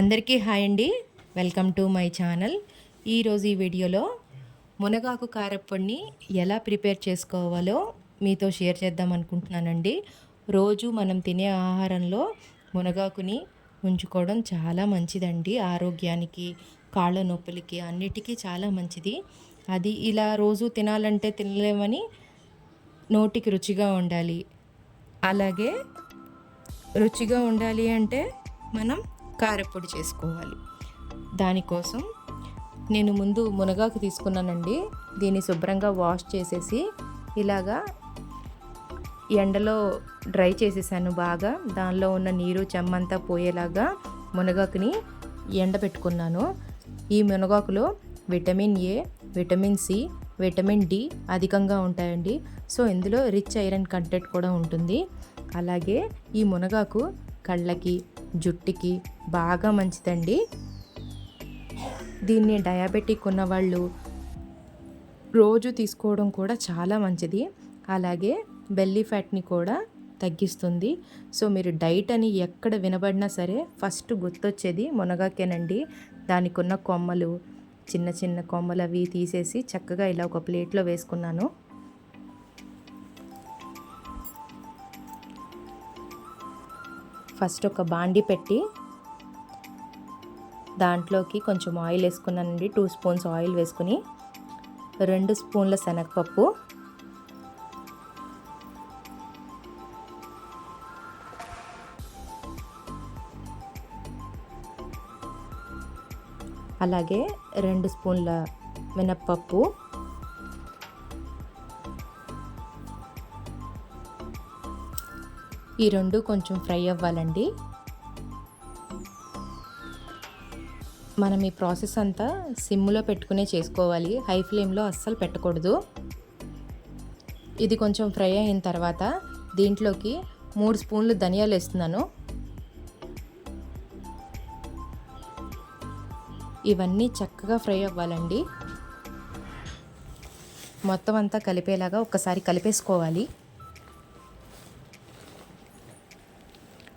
అందరికీ హాయ్ అండి. Welcome to my channel. ఈరోజు ఈ వీడియోలో మునగాకు కారప్పొడిని ఎలా ప్రిపేర్ చేసుకోవాలో మీతో షేర్ చేద్దాం అనుకుంటున్నానండి. రోజు మనం తినే ఆహారంలో మునగాకుని ఉంచుకోవడం చాలా మంచిదండి. ఆరోగ్యానికి కాళ్ళ నొప్పులకి అన్నిటికీ చాలా మంచిది. అది ఇలా రోజు తినాలంటే తినలేమని నోటికి రుచిగా ఉండాలి. అలాగే రుచిగా ఉండాలి అంటే మనం కారపొడి చేసుకోవాలి. దానికోసం నేను ముందు మునగాకు తీసుకున్నానండి. దీన్ని శుభ్రంగా వాష్ చేసేసి ఇలాగా ఎండలో డ్రై చేసేసాను బాగా. దానిలో ఉన్న నీరు చెమ్మంతా పోయేలాగా మునగాకుని ఎండబెట్టుకున్నాను ఈ మునగాకులో vitamin A vitamin C vitamin D అధికంగా ఉంటాయండి. సో ఇందులో రిచ్ ఐరన్ కంటెంట్ కూడా ఉంటుంది. అలాగే ఈ మునగాకు కళ్ళకి జుట్టుకి బాగా మంచిదండి. దీన్ని డయాబెటిక్ ఉన్నవాళ్ళు రోజు తీసుకోవడం కూడా చాలా మంచిది. అలాగే బెల్లీ ఫ్యాట్ని కూడా తగ్గిస్తుంది. సో మీరు డైట్ అని ఎక్కడ వినబడినా సరే ఫస్ట్ గుర్తొచ్చేది మునగాకేనండి. దానికి ఉన్న కొమ్మలు చిన్న చిన్న కొమ్మలు అవి తీసేసి చక్కగా ఇలా ఒక ప్లేట్లో వేసుకున్నాను. ఫస్ట్ ఒక బాండి పెట్టి దాంట్లోకి కొంచెం ఆయిల్ వేసుకున్నానండి. టూ స్పూన్స్ ఆయిల్ వేసుకుని రెండు స్పూన్ల శనగపప్పు. అలాగే రెండు స్పూన్ల మినప్పప్పు. ఈ రెండు కొంచెం ఫ్రై అవ్వాలండి. మనం ఈ ప్రాసెస్ అంతా సిమ్లో పెట్టుకునే చేసుకోవాలి. హై ఫ్లేమ్లో అస్సలు పెట్టకూడదు. ఇది కొంచెం ఫ్రై అయిన తర్వాత దీంట్లోకి మూడు స్పూన్లు ధనియాలు వేస్తున్నాను. ఇవన్నీ చక్కగా ఫ్రై అవ్వాలండి. మొత్తం అంతా కలిపేలాగా ఒకసారి కలిపేసుకోవాలి.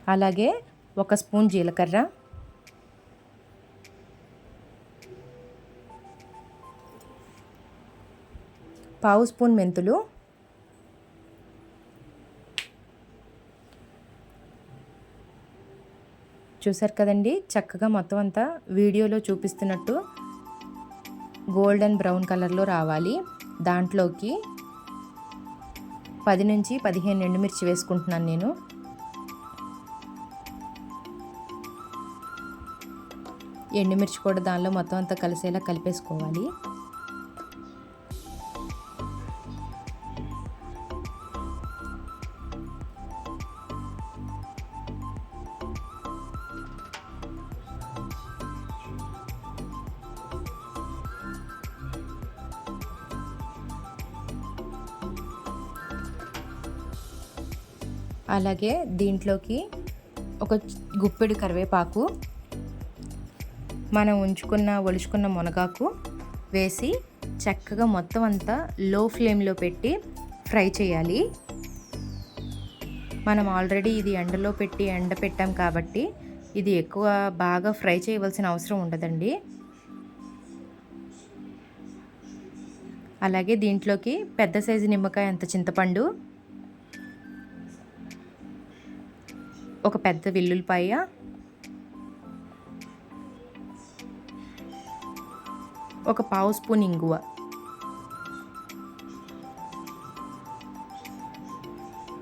అలాగే ఒక స్పూన్ జీలకర్ర. పావు స్పూన్ మెంతులు. చూసారు కదండి చక్కగా మొత్తం అంతా వీడియోలో చూపిస్తున్నట్టు గోల్డెన్ బ్రౌన్ కలర్లో రావాలి. దాంట్లోకి పది నుంచి పదిహేను ఎండుమిర్చి వేసుకుంటున్నాను నేను. ఎండుమిర్చి కూడా దానిలో మొత్తం అంతా కలిసేలా కలిపేసుకోవాలి. అలాగే దీంట్లోకి ఒక గుప్పెడు కరివేపాకు మనం ఉంచుకున్న ఒలుచుకున్న మునగాకు వేసి చక్కగా మొత్తం అంతా లో ఫ్లేమ్లో పెట్టి ఫ్రై చేయాలి. మనం ఆల్రెడీ ఇది ఎండలో పెట్టి ఎండ పెట్టాం కాబట్టి ఇది ఎక్కువ బాగా ఫ్రై చేయవలసిన అవసరం ఉండదండి. అలాగే దీంట్లోకి పెద్ద సైజు నిమ్మకాయ అంత చింతపండు ఒక పెద్ద వెల్లుల్లిపాయ ఒక పావు స్పూన్ ఇంగువ.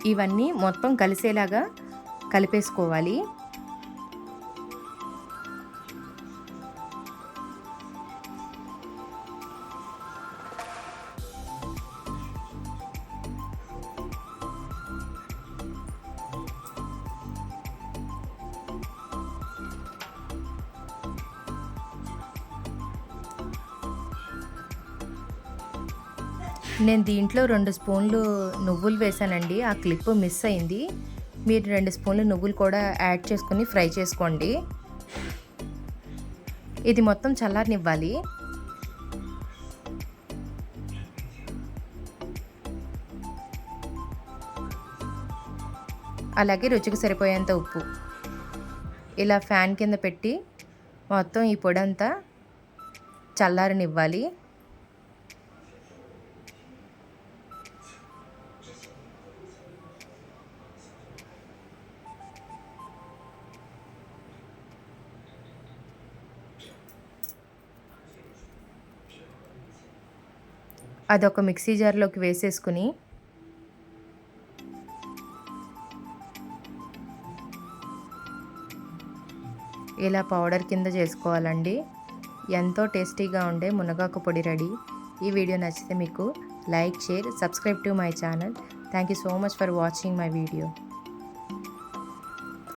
ఇవన్నీ మొత్తం కలిసేలాగా కలిపేసుకోవాలి. నేను దీంట్లో రెండు స్పూన్లు నువ్వులు వేసానండి. ఆ క్లిప్ మిస్ అయింది. మీరు రెండు స్పూన్లు నువ్వులు కూడా యాడ్ చేసుకుని ఫ్రై చేసుకోండి. ఇది మొత్తం చల్లారనివ్వాలి. అలాగే రుచికి సరిపోయేంత ఉప్పు. ఇలా ఫ్యాన్ కింద పెట్టి మొత్తం ఈ పొడి అంతా చల్లారనివ్వాలి. అదొక మిక్సీ జార్లోకి వేసేసుకుని ఇలా పౌడర్ కింద చేసుకోవాలండి. ఎంతో టేస్టీగా ఉండే మునగాకు పొడి రెడీ. ఈ వీడియో నచ్చితే మీకు like share subscribe to my channel. Thank you so much for watching my video.